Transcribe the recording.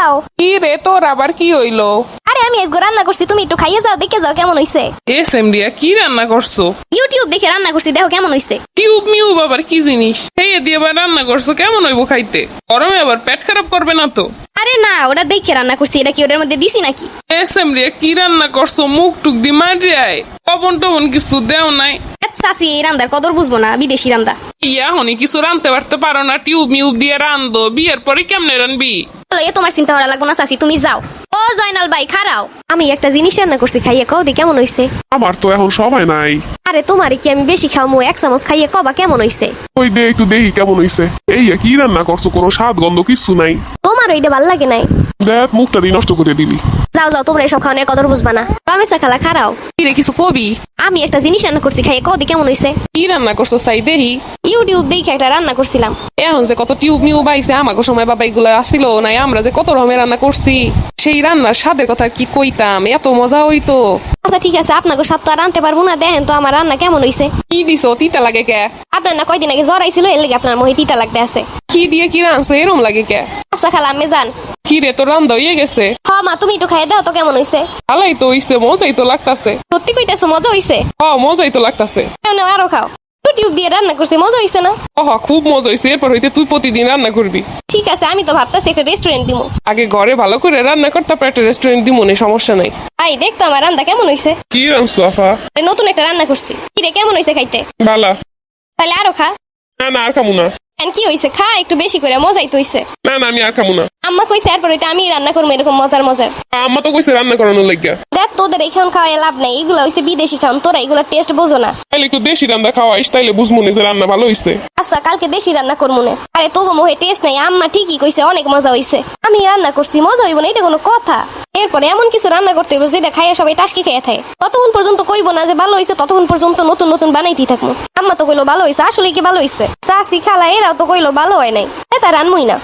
খাও কি রে তোর আবার কি হইল? আরে আমি আজকে রান্না করছি তুমি একটু খাইয়ে যাও দেখে যাও কেমন হইছে। এস এম ডিয়া কি রান্না করছ? ইউটিউব দেখে রান্না করছি দেখো কেমন হইছে। টিউব মিউব আবার কি জিনিস? এই দিয়ে আবার রান্না করছ কেমন হইব খাইতে? গরমে আবার পেট খারাপ করবে না তো? আরে না ওটা দেখে রান্না করছি এটা কি ওটার মধ্যে দিছি নাকি? এ এম ডিয়া কি রান্না করছ? মুখ টুক দি মারিয়ায় পবন টবন কিছু দেও নাই। চাষি এই রান্দার কদর বুঝব না বিদেশি রান্দা। ইয়া হনি কিছু রানতে পারতে পারো না টিউব মিউব দিয়ে রান্ধো বিয়ের পরে কেমনে রানবি? এ তোমার চিন্তা করা লাগবো না চাচি তুমি যাও। ও জয়নাল ভাই খারাও। আমি একটা জিনিস রান্না করছি খাইয়ে কও দি কেমন হইছে? আমার তো এখন সময় নাই। আরে তোমারে কি আমি বেশি খাওয়ামু? এক চামচ খাইয়ে কবা কেমন হইছে? ওই দে একটু দেখি কেমন হইছে। এই কি রান্না করছ? কোনো স্বাদ গন্ধ কিছু নাই। তোমার ওইটা ভালো লাগে নাই। দেখ মুখটা দিয়ে নষ্ট করে দিলি যাও যাও তোমরা এসব খাওয়ানোর কদর বুঝবা না। রামেসা খালা খারাও। কি রে কিছু কবি? আমি একটা জিনিস রান্না করছি খাই কদি কেমন হইছে? কি রান্না করছ সাই দেহি? ইউটিউব দেখে একটা রান্না করছিলাম। এখন যে কত টিউব মিউব আইছে আমাকে সময় বাবা এগুলো আসছিল নাই আমরা যে কত রকমের রান্না করছি সেই রান্নার স্বাদের কথা কি কইতাম এত মজা হইতো। আচ্ছা ঠিক আছে আপনাকে সাত তো আর আনতে পারব না। দেখেন তো আমার রান্না কেমন হইছে। কি দিছো তিতা লাগে কে? আপনার না কয়দিন আগে জ্বর আইছিল এর লাগে আপনার মহে তিতা লাগতে আছে। কি দিয়ে কি রানছো এরম লাগে কে? আচ্ছা খালা আমি যান কি রে তোর রান্দা হইয়া গেছে? হ্যাঁ মা তুমি একটু খাই দাও তো কেমন হইছে? ভালোই তো হইছে মজাই তো লাগতাছে। সত্যি কইতাছো মজা হইছে? হ্যাঁ মজাই তো লাগতাছে। আরও খাও। ইউটিউব দিয়ে রান্না করছি মজা হইছে না? ওহ খুব মজা হইছে এরপর হইতে তুই প্রতিদিন রান্না করবি। ঠিক আছে আমি তো ভাবতাছি একটা রেস্টুরেন্ট দিমু। আগে ঘরে ভালো করে রান্না কর তারপর একটা রেস্টুরেন্ট দিমু নে সমস্যা নাই। আই দেখ তো আমার রান্না কেমন হইছে। কি রান্না আফা? নতুন একটা রান্না করছি। কি রে কেমন হইছে খাইতে? ভালো। তাহলে আরও খা। না না আর খামু না। এখন কি হইছে? খা একটু বেশি করে মজাই তো হইছে। না না আমি আর খামু না। আম্মা কইছে এরপর হইতে আমি রান্না করব এরকম মজার মজার। আম্মা তো কইছে রান্না করানোর লাগিয়া। দেখ তোদের খাওয়াই লাভ নাই এগুলো হইছে বিদেশি খাওয়ান তোরা এগুলো টেস্ট বোঝো না। তাইলে একটু দেশি রান্না খাওয়াইস তাইলে বুঝমু যে রান্না ভালো হইছে। আচ্ছা কালকে দেশি রান্না করব না। আরে তোগো মোহে টেস্ট নাই আম্মা ঠিকই কইছে অনেক মজা হইছে। আমি রান্না করছি মজা হইব না এটা কোনো কথা। এরপরে এমন কিছু রান্না করতে হবে যেটা খাইয়া সবাই টাসকি খেয়ে থাকে। ততক্ষণ পর্যন্ত কইব না যে ভালো হইছে ততক্ষণ পর্যন্ত নতুন নতুন বানাইতেই থাকব আম্মা তো কইলো ভালো হইছে আসলে কি ভালো হইছে? চাষি খালা এরাও তো কইলো ভালো হয় নাই। এটা রানমুই না।